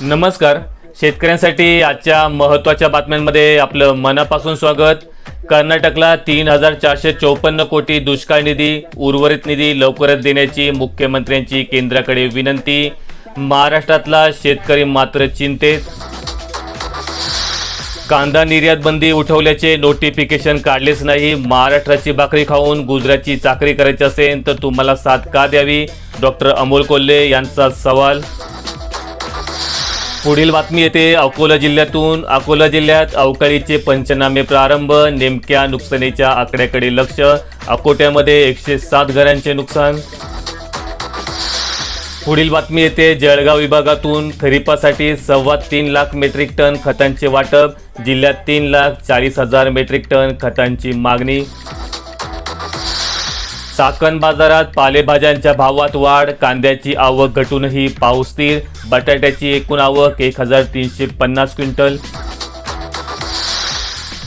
नमस्कार. शेतकऱ्यांसाठी आजच्या महत्त्वाच्या बातम्यांमध्ये आपलं मनापासून स्वागत. कर्नाटकला तीन हजार चारशे चौपन्न कोटी दुष्काळ निधी उर्वरित निधी लवकरच देण्याची मुख्यमंत्र्यांची केंद्राकडे विनंती. महाराष्ट्रातला शेतकरी मात्र चिंतेत. कांदा निर्यात बंदी उठवल्याचे नोटिफिकेशन काढलेच नाही. महाराष्ट्राची भाकरी खाऊन गुजरातची चाकरी करायची असेल तर तुम्हाला साथ का द्यावी? डॉक्टर अमोल कोल्हे यांचा सवाल. पुढील बातमी येते. अकोला जिल्ह्यातून. अकोला जिल्ह्यात अवकाळीचे पंचनामे प्रारंभ नेमक्या नुकसानीच्या आकड्याकडे लक्ष. अकोट्यामध्ये एकशे सात घरांचे नुकसान. पुढील बातमी येते. जळगाव विभागातून खरीपासाठी सव्वा तीन लाख मेट्रिक टन खतांचे वाटप. जिल्ह्यात तीन लाख चाळीस हजार मेट्रिक टन खतांची मागणी. चाकण बाजारात पालेभाज्यांच्या भावात वाढ कांद्याची आवक घटूनही पाऊस स्थिर बटाट्याची एकूण आवक एक हजार तीनशे पन्नास क्विंटल.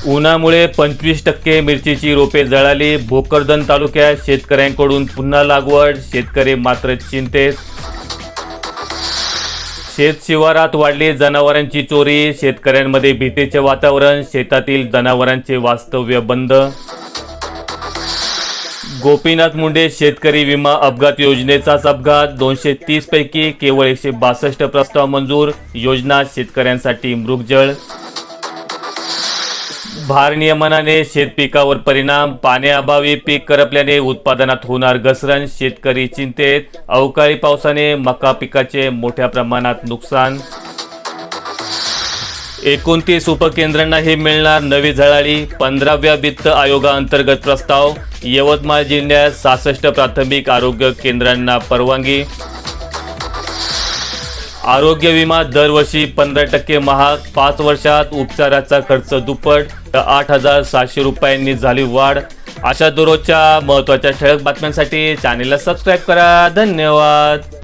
उन्हामुळे पंचवीस टक्के मिरचीची रोपे जळाली. भोकरदन तालुक्यात शेतकऱ्यांकडून पुन्हा लागवड शेतकरी मात्र चिंतेत. शेत शिवारात वाढली जनावरांची चोरी शेतकऱ्यांमध्ये भीतीचे वातावरण शेतातील जनावरांचे वास्तव्य बंद. गोपीनाथ मुंडे शेतकरी विमा अपघात योजनेचाच अपघात. दोनशे तीस पैकी केवळ एकशे बासष्ट प्रस्ताव मंजूर. योजना शेतकऱ्यांसाठी मृगजळ. भारनियमनाने शेतपिकावर परिणाम. पाण्याअभावी पीक करपल्याने उत्पादनात होणार घसरण. शेतकरी चिंतेत. अवकाळी पावसाने मका पिकाचे मोठ्या प्रमाणात नुकसान. एकोणतीस उपकेंद्रांना हे मिळणार नवी झळाळी. पंधराव्या वित्त आयोगाअंतर्गत प्रस्ताव. यवतमाळ जिल्ह्यात सहासष्ट प्राथमिक आरोग्य केंद्रांना परवानगी. आरोग्य विमा दरवर्षी पंधरा टक्के महाग. पाच वर्षात उपचाराचा खर्च दुप्पट. तर आठ हजार सातशे रुपयांनी झाली वाढ. अशा दररोजच्या महत्त्वाच्या ठळक बातम्यांसाठी चॅनेलला सबस्क्राईब करा. धन्यवाद.